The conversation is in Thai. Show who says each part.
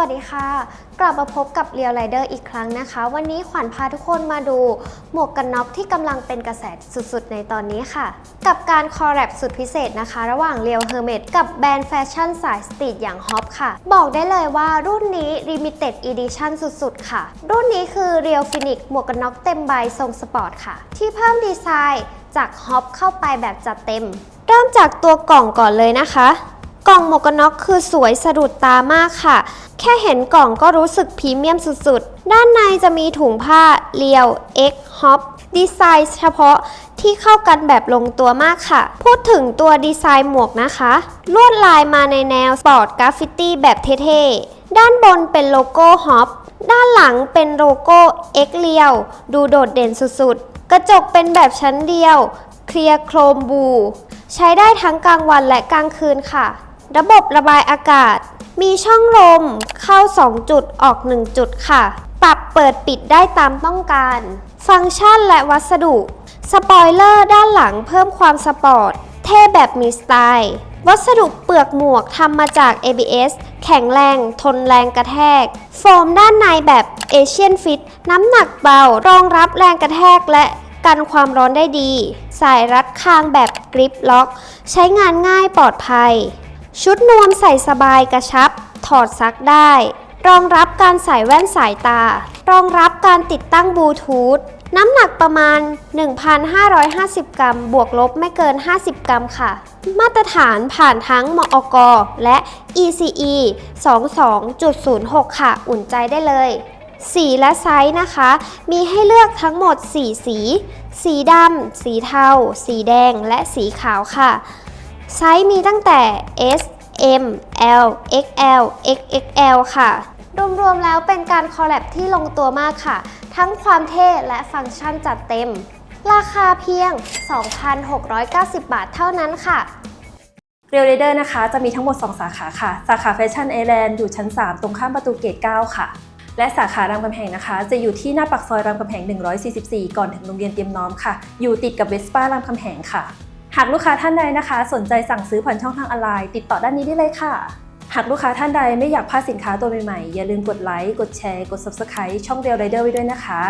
Speaker 1: วัสดีค่ะ กลับมาพบกับเรียวไรเดอร์อีกครั้งนะคะ วันนี้ขวัญพาทุกคนมาดู หมวกกันน็อกที่กำลังเป็นกระแสสุดๆ ในตอนนี้ค่ะ กับการคอแลบสุดพิเศษนะคะ ระหว่างเรียวเฮอร์เมดกับแบรนด์แฟชั่นสายสตรีทอย่างฮอปค่ะ บอกได้เลยว่ารุ่นนี้ Limited Edition สุดๆ ค่ะ รุ่นนี้คือเรียวฟินิกหมวกกันน็อกเต็มใบทรงสปอร์ตค่ะ ที่เพิ่มดีไซน์จากฮอปเข้าไปแบบจัดเต็ม เริ่มจากตัวกล่องก่อนเลยนะคะ กล่องหมวกกันน็อกคือสวยสะดุดตามากค่ะ แค่เห็นกล่องก็รู้สึกพรีเมียมสุดๆ ด้านในจะมีถุงผ้าเรียว X Hop ดีไซน์เฉพาะที่เข้ากันแบบลงตัวมากค่ะ พูดถึงตัวดีไซน์หมวกนะคะ ลวดลายมาในแนวสปอร์ตกราฟฟิตี้แบบเท่ๆ ด้านบนเป็นโลโก้ฮอปด้านหลังเป็นโลโก้ X เรียว ดูโดดเด่นสุดๆ กระจกเป็นแบบชั้นเดียว เคลียร์โครมบู ใช้ได้ทั้งกลางวันและกลางคืนค่ะ ระบบระบายอากาศ มีช่องลมเข้า 2 จุดออก 1 จุดค่ะ ปรับเปิดปิดได้ตามต้องการ ฟังก์ชันและวัสดุ สปอยเลอร์ด้านหลังเพิ่มความสปอร์ต เท่แบบมีสไตล์ วัสดุเปลือกหมวกทำมาจาก ABS แข็งแรง ทนแรงกระแทก โฟมด้านในแบบเอเชียนฟิต น้ำหนักเบา รองรับแรงกระแทกและกันความร้อนได้ดี สายรัดคางแบบกริปล็อก ใช้งานง่ายปลอดภัย ชุดนวมใส่สบายกระชับ ถอดซักได้ รองรับการใส่แว่นสายตา รองรับการติดตั้งบลูทูธ น้ำหนักประมาณ 1,550 กรัม บวกลบไม่เกิน 50 กรัมค่ะ มาตรฐานผ่านทั้งมอก และ ECE 22.06 ค่ะ อุ่นใจได้เลยสีและไซส์นะคะ มีให้เลือกทั้งหมด 4 สี สีดำ สีเทา สีแดง และสีขาวค่ะ ไซส์มีตั้งแต่ S M L XL XXL ค่ะ รวมๆแล้วเป็นการคอลแลบที่ลงตัวมากค่ะ ทั้งความเท่และฟังก์ชันจัดเต็ม ราคาเพียง 2,690 บาทเท่านั้นค่ะ
Speaker 2: เรียลเดอร์นะคะจะมีทั้งหมด 2 สาขาค่ะ สาขาแฟชั่นไอแลนด์อยู่ชั้น 3 ตรงข้ามประตูเกต 9 ค่ะ และสาขารามคำแหงนะคะ จะอยู่ที่หน้าปากซอยรามคำแหง 144 ก่อนถึงโรงเรียนเตรียมน้อมค่ะ อยู่ติดกับเวสป้ารามคำแหงค่ะ หากลูกค้าท่านใดนะคะ สนใจสั่งซื้อผ่านช่องทางออนไลน์ติดต่อด้านนี้ได้เลยค่ะ หากลูกค้าท่านใดไม่อยากพลาดสินค้าตัวใหม่ๆ อย่าลืมกดไลค์ กดแชร์ กด Subscribe ช่องเดียลไรเดอร์ไว้ด้วยนะ
Speaker 3: คะ